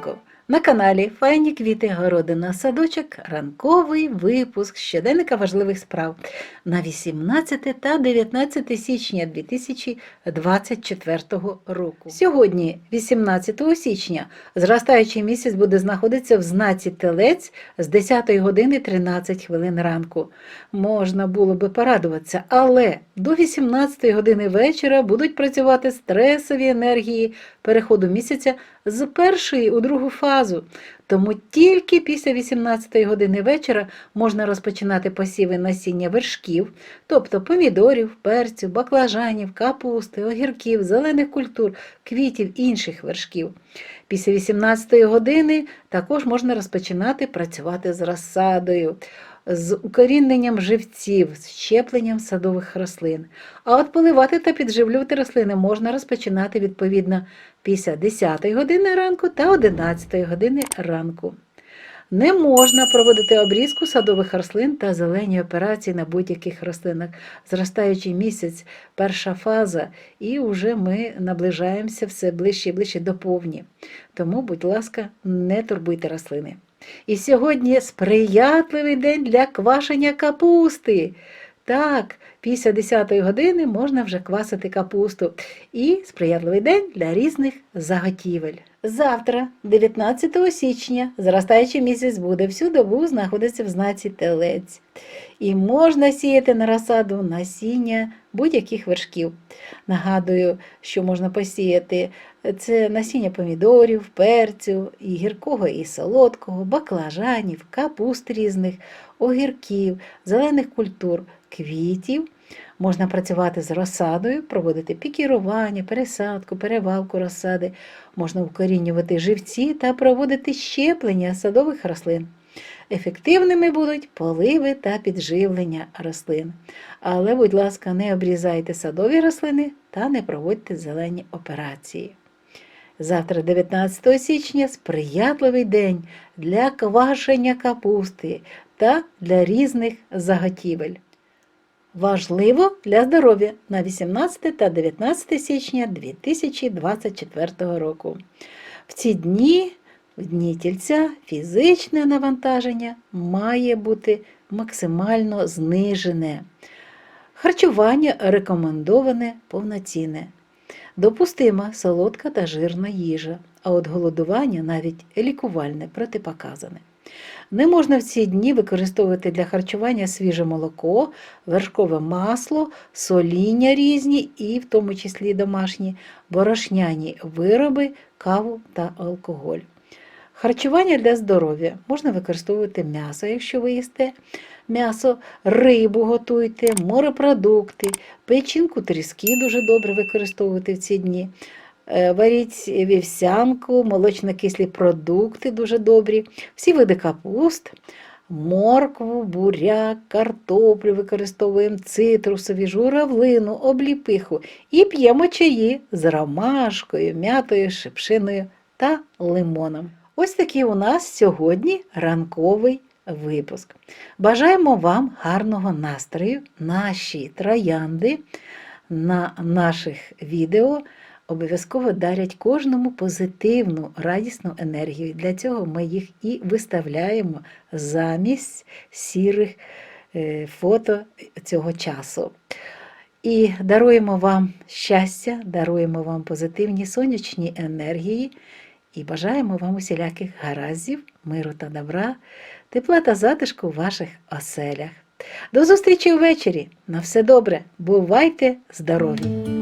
ранку! На каналі Файні квіти городина садочок ранковий випуск щоденника важливих справ на 18 та 19 січня 2024 року. Сьогодні, 18 січня, зростаючий місяць буде знаходитися в знаці Телець з 10 години 13 хвилин ранку. Можна було би порадуватися, але до 18 години вечора будуть працювати стресові енергії переходу місяця з першої у другу фазу. Тому тільки після 18 години вечора можна розпочинати посіви насіння вершків, тобто помідорів, перцю, баклажанів, капусти, огірків, зелених культур, квітів інших вершків. Після 18 години також можна розпочинати працювати з розсадою, з укоріненням живців, з щепленням садових рослин. А от поливати та підживлювати рослини можна розпочинати відповідно після 10 години ранку та 11 години ранку. Не можна проводити обрізку садових рослин та зелені операції на будь-яких рослинах. Зростаючий місяць, перша фаза, і вже ми наближаємося все ближче і ближче до повні. Тому, будь ласка, не турбуйте рослини. І сьогодні сприятливий день для квашення капусти. Так, після 10 години можна вже квасити капусту. І сприятливий день для різних заготівель. Завтра, 19 січня, зростаючий місяць буде всю добу знаходиться в знаці телець. І можна сіяти на розсаду насіння будь-яких вершків. Нагадую, що можна посіяти це насіння помідорів, перцю, і гіркого, і солодкого, баклажанів, капуст різних, огірків, зелених культур, квітів. Можна працювати з розсадою, проводити пікірування, пересадку, перевалку розсади, можна укорінювати живці та проводити щеплення садових рослин. Ефективними будуть поливи та підживлення рослин. Але, будь ласка, не обрізайте садові рослини та не проводьте зелені операції. Завтра, 19 січня, сприятливий день для квашення капусти та для різних заготівель. Важливо для здоров'я на 18 та 19 січня 2024 року. В ці дні, в дні тільця, фізичне навантаження має бути максимально знижене. Харчування рекомендоване повноцінне. Допустима солодка та жирна їжа, а от голодування навіть лікувальне протипоказане. Не можна в ці дні використовувати для харчування свіже молоко, вершкове масло, соління різні і, в тому числі домашні, борошняні вироби, каву та алкоголь. Харчування для здоров'я можна використовувати м'ясо, якщо ви їсте м'ясо, рибу готуйте, морепродукти, печінку тріски дуже добре використовувати в ці дні. Е, Варіть вівсянку, молочно-кислі продукти дуже добрі, всі види капуст, моркву, буряк, картоплю використовуємо, цитрусові, журавлину, обліпиху і п'ємо чаї з ромашкою, м'ятою, шипшиною та лимоном. Ось такий у нас сьогодні ранковий випуск. Бажаємо вам гарного настрою, наші троянди на наших відео обов'язково дарять кожному позитивну, радісну енергію. Для цього ми їх і виставляємо замість сірих е, фото цього часу. І даруємо вам щастя, даруємо вам позитивні сонячні енергії і бажаємо вам усіляких гараздів, миру та добра, тепла та затишку в ваших оселях. До зустрічі ввечері! На все добре! Бувайте здорові!